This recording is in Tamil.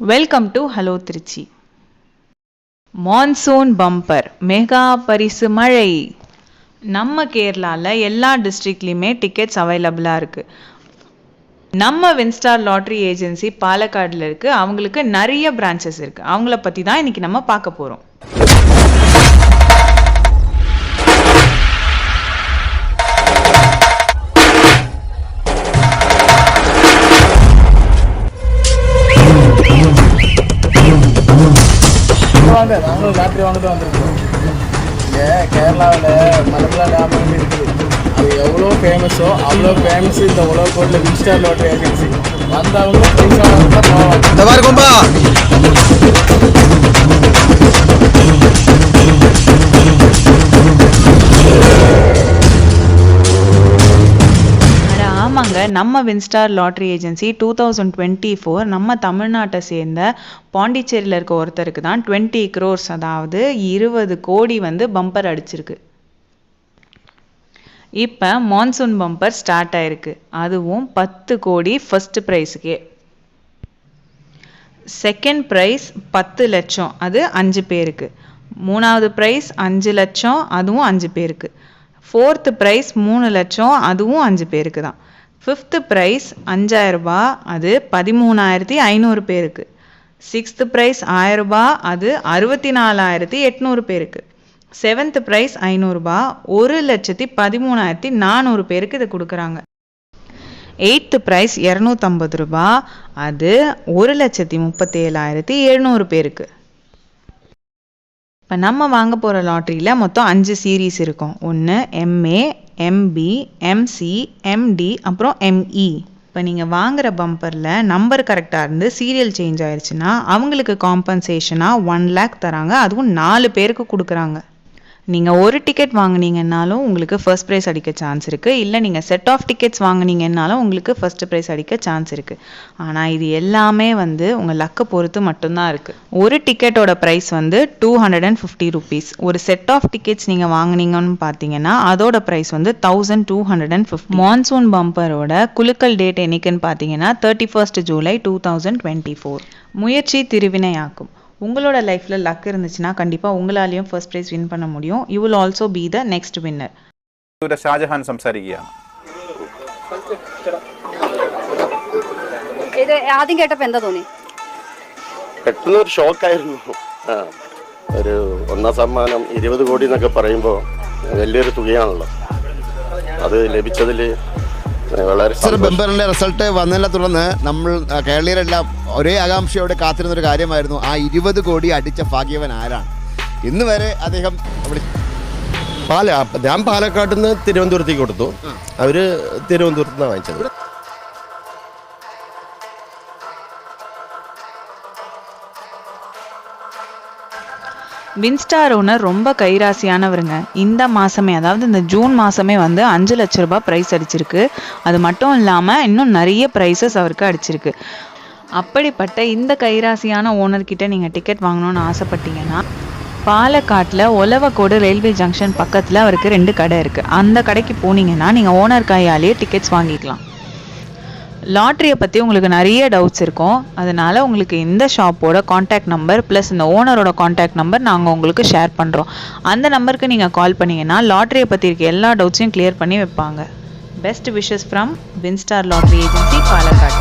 Welcome to hello Tiruchi monsoon bumper mega பரிசு மழை. நம்ம கேரளாவில் எல்லா டிஸ்ட்ரிக்ட்லேயுமே டிக்கெட்ஸ் அவைலபிளாக இருக்குது நம்ம வின்ஸ்டார் லாட்ரி ஏஜென்சி பாலக்காடில் இருக்குது அவங்களுக்கு நிறைய பிரான்ச்சஸ் இருக்குது அவங்கள பற்றி தான் இன்றைக்கி நம்ம பார்க்க போகிறோம் வாங்க. நாங்களும் லாட்ரி வாங்கிட்டு வந்திருக்கோம். இங்கே கேரளாவில் மலப்புலா டேம் இருக்குது. அது எவ்வளோ ஃபேமஸோ அவ்வளோ ஃபேமஸ் இந்த உலக கோட்டில் வின்ஸ்டார் லாட்ரி ஏஜென்சி வந்தவங்க பைசா போவாங்க இந்த மாதிரி கும்பா. நம்ம Winstar lottery agency two thousand twenty four நம்ம தமிழ்நாட்டை சேர்ந்த பாண்டிச்சேரியில் இருக்க ஒருத்தருக்கு தான் டுவெண்ட்டி க்ரோர்ஸ் அதாவது இருபது கோடி வந்து பம்பர் அடிச்சிருக்கு. இப்போ மான்சூன் பம்பர் ஸ்டார்ட் ஆயிருக்கு. அதுவும் பத்து கோடி ஃபர்ஸ்ட் ப்ரைஸுக்கே செகண்ட் ப்ரைஸ் பத்து லட்சம் அது அஞ்சு பேருக்கு. மூணாவது ப்ரைஸ் அஞ்சு லட்சம் அதுவும் அஞ்சு பேருக்கு. ஃபோர்த்து ப்ரைஸ் மூணு லட்சம் அதுவும் அஞ்சு பேருக்கு தான். ஃபிஃப்த்து ப்ரைஸ் அஞ்சாயிரரூபா அது பதிமூணாயிரத்தி ஐநூறு பேருக்கு. சிக்ஸ்த்து ப்ரைஸ் ஆயிரரூபா அது அறுபத்தி நாலாயிரத்தி எட்நூறு பேருக்கு. செவன்த் ப்ரைஸ் ஐநூறுரூபா ஒரு லட்சத்தி பதிமூணாயிரத்தி நானூறு பேருக்கு இது கொடுக்குறாங்க. எயித்து ப்ரைஸ் இரநூத்தம்பது ரூபா அது ஒரு லட்சத்தி முப்பத்தேழாயிரத்தி எழுநூறு பேருக்கு. இப்போ நம்ம வாங்க போகிற லாட்ரியில் மொத்தம் அஞ்சு சீரீஸ் இருக்கும். ஒன்று எம்ஏ எம்பி எம்சி எம்டி அப்புறம் எம்இ இப்போ நீங்கள் வாங்குகிற பம்பரில் நம்பர் கரெக்டாக இருந்து சீரியல் சேஞ்ச் ஆயிடுச்சுன்னா அவங்களுக்கு காம்பன்சேஷனாக ஒன் லேக் தராங்க. அதுவும் நாலு பேருக்கு கொடுக்குறாங்க. நீங்கள் ஒரு டிக்கெட் வாங்குனீங்கன்னாலும் உங்களுக்கு ஃபர்ஸ்ட் ப்ரைஸ் அடிக்க சான்ஸ் இருக்குது இல்லை நீங்கள் செட் ஆஃப் டிக்கெட்ஸ் வாங்குனீங்கன்னாலும் உங்களுக்கு ஃபர்ஸ்ட் ப்ரைஸ் அடிக்க சான்ஸ் இருக்குது ஆனால் இது எல்லாமே வந்து உங்கள் லக்கை பொறுத்து மட்டும்தான் இருக்குது ஒரு டிக்கெட்டோட ப்ரைஸ் வந்து two hundred and fifty rupees ஒரு செட் ஆஃப் டிக்கெட்ஸ் நீங்கள் வாங்குனீங்கன்னு பார்த்தீங்கன்னா அதோட ப்ரைஸ் வந்து thousand two hundred and fifty monsoon பம்பரோட குலுக்கல் டேட் என்னைக்குன்னு பார்த்தீங்கன்னா thirty first July two thousand twenty four முயற்சி திருவினையாக்கும். உங்களோட லைஃப்பில் லக் இருந்துச்சுன்னா கண்டிப்பாக உங்களாலையும் ஃபர்ஸ்ட் ப்ரைஸ் வின் பண்ண முடியும் you will also be the next winner ഇവിടെ ഷാജഹാൻ സംസാരിക്കുകയാണ് ഇത് ആദ്യം കേട്ടപ്പോ എന്താ തോന്നി പെട്ടെന്ന് ഒരു ഷോക്കായിരുന്നു ആ ഒരു ഒന്നാം സമ്മാനം ഇരുപത് കോടി എന്നൊക്കെ പറയുമ്പോൾ വലിയൊരു തുകയാണല്ലോ അത് ലഭിച്ചതിൽ വളരെ സർ. ബെമ്പറിന്റെ റിസൾട്ട് വന്നതിനെ തുടർന്ന് നമ്മൾ കേരളീയരെല്ലാം ഒരേ ആകാംക്ഷയോടെ കാത്തിരുന്ന ഒരു കാര്യമായിരുന്നു. ആ ഇരുപത് കോടി അടിച്ച ഭാഗ്യവൻ ആരാണ്? ഇന്ന് വരെ അദ്ദേഹം പാല ഞാൻ പാലക്കാട് നിന്ന് തിരുവനന്തപുരത്തേക്ക് കൊടുത്തു. അവർ തിരുവനന്തപുരത്ത് നിന്നാണ് വാങ്ങിച്ചത്. வின்ஸ்டார் ஓனர் ரொம்ப கைராசியானவருங்க. இந்த மாதமே அதாவது இந்த ஜூன் மாதமே வந்து அஞ்சு லட்ச ரூபாய் ப்ரைஸ் அடிச்சிருக்கு. அது மட்டும் இல்லாமல் இன்னும் நிறைய ப்ரைஸஸ் அவருக்கு அடிச்சிருக்கு. அப்படிப்பட்ட இந்த கைராசியான ஓனர்கிட்ட நீங்கள் டிக்கெட் வாங்கணும்னு ஆசைப்பட்டீங்கன்னா பாலக்காட்டில் ஒலவக்கோடு ரயில்வே ஜங்ஷன் பக்கத்தில் அவருக்கு ரெண்டு கடை இருக்குது அந்த கடைக்கு போனீங்கன்னா நீங்கள் ஓனர் கையாலேயே டிக்கெட்ஸ் வாங்கிக்கலாம். லாட்ரியை பற்றி உங்களுக்கு நிறைய டவுட்ஸ் இருக்கும். அதனால் உங்களுக்கு இந்த ஷாப்போட காண்டாக்ட் நம்பர் ப்ளஸ் இந்த ஓனரோட காண்டாக்ட் நம்பர் நாங்கள் உங்களுக்கு ஷேர் பண்ணுறோம் அந்த நம்பருக்கு நீங்கள் கால் பண்ணிங்கன்னா லாட்ரியை பற்றி இருக்க எல்லா டவுட்ஸையும் கிளியர் பண்ணி வைப்பாங்க. Best wishes from Winstar lottery agency Palakkad